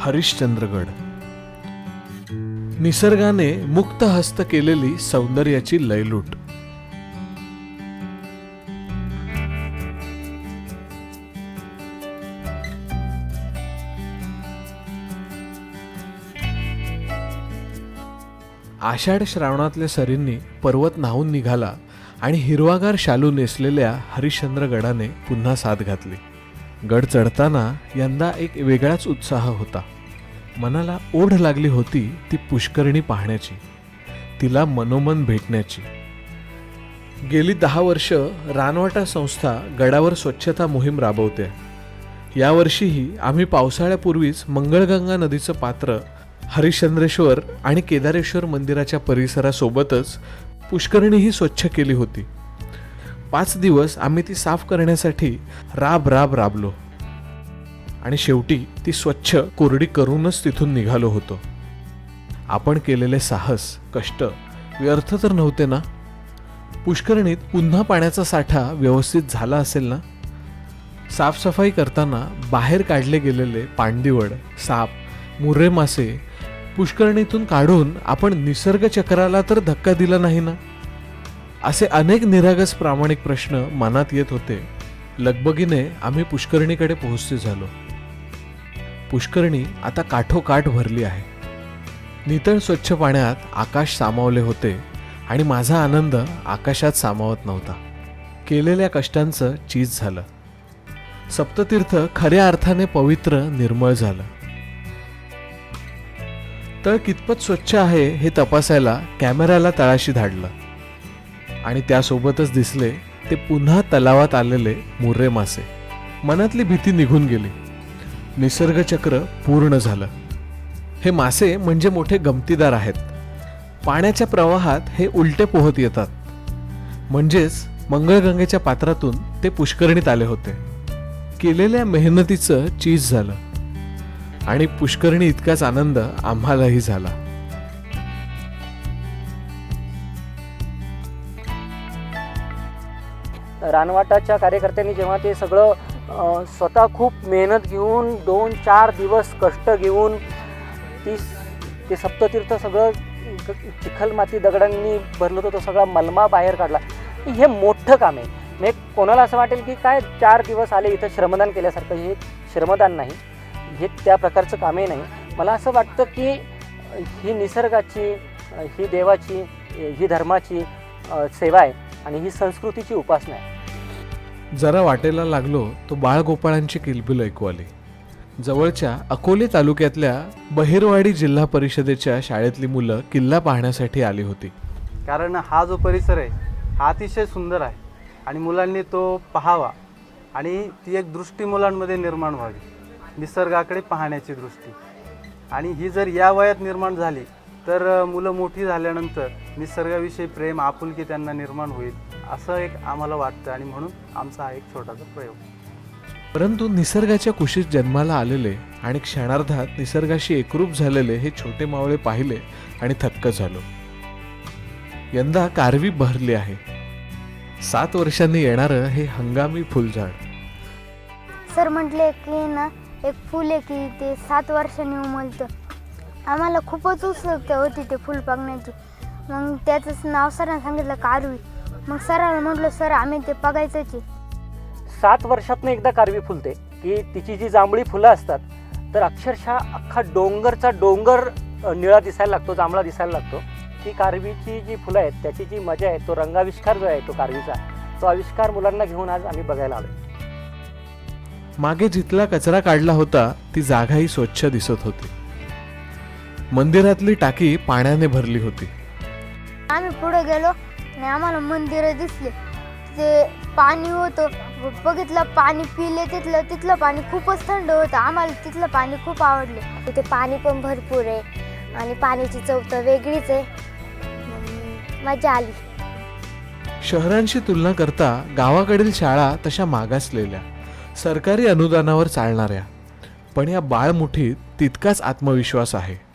हरिश्चंद्रगड. निसर्गाने मुक्त हस्त केलेली सौंदर्याची लयलूट. आषाढ श्रावणातल्या सरींनी पर्वत न्हावून निघाला आणि हिरवागार शालू नेसलेल्या हरिश्चंद्रगडाने पुन्हा साथ घातली. गड चढताना यंदा एक वेगळाच उत्साह होता. मनाला ओढ लागली होती ती पुष्करणी पाहण्याची तिला मनोमन भेटण्याची. गेली दहा वर्ष रानवाटा संस्था गडावर स्वच्छता मोहीम राबवते. यावर्षीही आम्ही पावसाळ्यापूर्वीच मंगळगंगा नदीचं पात्र हरिश्चंद्रेश्वर आणि केदारेश्वर मंदिराच्या परिसरासोबतच पुष्करणीही स्वच्छ केली होती. पाच दिवस आम्ही ती साफ करण्यासाठी राब राब राबलो. आणि शेवटी ती स्वच्छ कोरडी करूनच तिथून निघालो होतो. आपण केलेले साहस कष्ट व्यर्थ तर नव्हते ना? पुष्करणीत पुन्हा पाण्याचा साठा व्यवस्थित झाला असेल ना? साफसफाई करताना बाहेर काढले गेलेले पांडिवड साप मुर्रे मासे पुष्करणीतून काढून आपण निसर्ग चक्राला तर धक्का दिला नाही ना? असे अनेक निरागस प्रामाणिक प्रश्न मनात येत होते. लगबगीने आम्ही पुष्करणीकडे पोहोचते झालो. पुष्करणी आता काठोकाठ भरली आहे. नितळ स्वच्छ पाण्यात आकाश सामावले होते आणि माझा आनंद आकाशात सामावत नव्हता. केलेल्या कष्टांचं चीज झालं. सप्ततीर्थ खऱ्या अर्थाने पवित्र निर्मळ झालं. तळ कितपत स्वच्छ आहे हे तपासायला कॅमेऱ्याला तळाशी धाडलं. आणि त्यासोबतच दिसले ते पुन्हा तलावात आलेले मुर्रे मासे. मनातली भीती निघून गेली. निसर्गचक्र पूर्ण झालं. हे मासे म्हणजे मोठे गमतीदार आहेत. पाण्याच्या प्रवाहात हे उलटे पोहत येतात. म्हणजेच मंगळगंगेच्या पात्रातून ते पुष्करणीत आले होते. केलेल्या मेहनतीचं चीज झालं. आणि पुष्करणी इतकाच आनंद आम्हालाही झाला. रानवाटाच्या कार्यकर्त्यांनी जेव्हा ते सगळं स्वतः खूप मेहनत घेऊन दोन चार दिवस कष्ट घेऊन ती ते सप्ततीर्थ सगळं चिखलमाती चिखल माती दगडांनी भरलं होतं तो सगळा मलमा बाहेर काढला. हे मोठं काम आहे. म्हणजे कोणाला असं वाटेल की काय चार दिवस आले इथं श्रमदान केल्यासारखं हे श्रमदान नाही. हे त्या प्रकारचं कामही नाही. मला असं वाटतं की ही निसर्गाची ही देवाची ही धर्माची सेवा आहे. आणि ही संस्कृतीची उपासना आहे. जरा वाटेला लागलो तो बाळगोपाळांची किलबिल ऐकू आली. जवळच्या अकोले तालुक्यातल्या बहिरवाडी जिल्हा परिषदेच्या शाळेतली मुलं किल्ला पाहण्यासाठी आली होती. कारण हा जो परिसर आहे हा अतिशय सुंदर आहे आणि मुलांनी तो पाहावा आणि ती एक दृष्टी मुलांमध्ये निर्माण व्हावी निसर्गाकडे पाहण्याची दृष्टी. आणि ही जर या वयात निर्माण झाली तर मुलं मोठी झाल्यानंतर निसर्गाविषयी प्रेम आपुलकी त्यांना निर्माण होईल असं एक आम्हाला वाटतं आणि म्हणून आमचा हा एक छोटासा प्रयोग. परंतु निसर्गाच्या कुशीत जन्माला आलेले आणि क्षणार्धात निसर्गाशी एकरूप झालेले हे छोटे मावळे पाहिले आणि थक्क झालो. यंदा कारवी बहरली आहे. सात वर्षांनी येणारं हे हंगामी फुलझाड. सर म्हटले की ना एक फुल आहे की ते सात वर्षांनी उमलतं. आम्हाला खूपच उत्सुकता होती ते फुल बघण्याची. मग त्याचंच नाव सरांना सांगितलं कारवी मग सरांना म्हटलं सर आम्ही ते बघायचंच आहे. सात वर्षातनं एकदा कारवी फुलते की तिची जी जांभळी फुलं असतात तर अक्षरशः अख्खा डोंगरचा डोंगर निळा दिसायला लागतो जांभळा दिसायला लागतो. ती कारवीची जी फुलं आहेत त्याची जी मजा आहे तो रंगाविष्कार जो आहे तो कारवीचा तो आविष्कार मुलांना घेऊन आज आम्ही बघायला आलो मागे जिथला कचरा काढला होता ती जागाही स्वच्छ दिसत होती. मंदिरातली टाकी पाण्याने भरली होती. आम्ही पुढे गेलो आणि आम्हाला मंदिरं दिसले. ते पाणी होतं बघितलं पाणी पिले तिथलं तिथलं पाणी खूपच थंड होतं. आम्हाला तिथलं पाणी खूप आवडले. तिथे पाणी पण भरपूर आहे आणि पाण्याची चव तर वेगळीच आहे. मग मजा आली. शहरांशी तुलना करता गावाकडील शाळा तशा मागासलेल्या सरकारी अनुदानावर चालणाऱ्या. पण या बाळमुठीत तितकाच आत्मविश्वास आहे.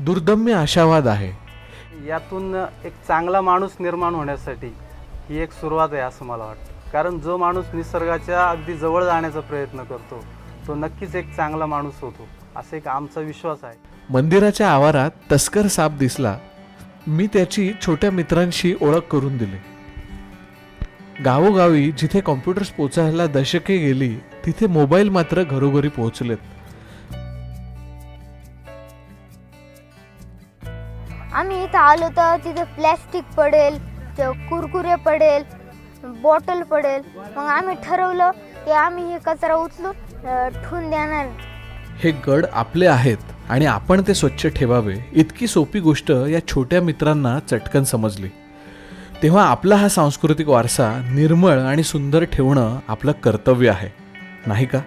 दुर्दम्य आशावाद आहे. यातून एक चांगला माणूस निर्माण होण्यासाठी ही एक सुरुवात आहे असं मला वाटतं. कारण जो माणूस निसर्गाच्या अगदी जवळ जाण्याचा प्रयत्न करतो तो नक्कीच एक चांगला माणूस होतो असा एक आमचा विश्वास आहे. मंदिराच्या आवारात तस्कर साप दिसला. मी त्याची छोट्या मित्रांशी ओळख करून दिली. गावोगावी जिथे कॉम्प्युटर्स पोचायला दशके गेली तिथे मोबाईल मात्र घरोघरी पोहोचलेत. इथं आलो तर तिथं प्लॅस्टिक पडेल ते कुरकुरे पडेल बॉटल पडेल. मग आम्ही ठरवलं की आम्ही हे कचरा उचलून अं, ठेवून देणार. हे गड आपले आहेत आणि आपण ते स्वच्छ ठेवावे इतकी सोपी गोष्ट या छोट्या मित्रांना चटकन समजली. तेव्हा आपला हा सांस्कृतिक वारसा निर्मळ आणि सुंदर ठेवणं आपलं कर्तव्य आहे. नाही का?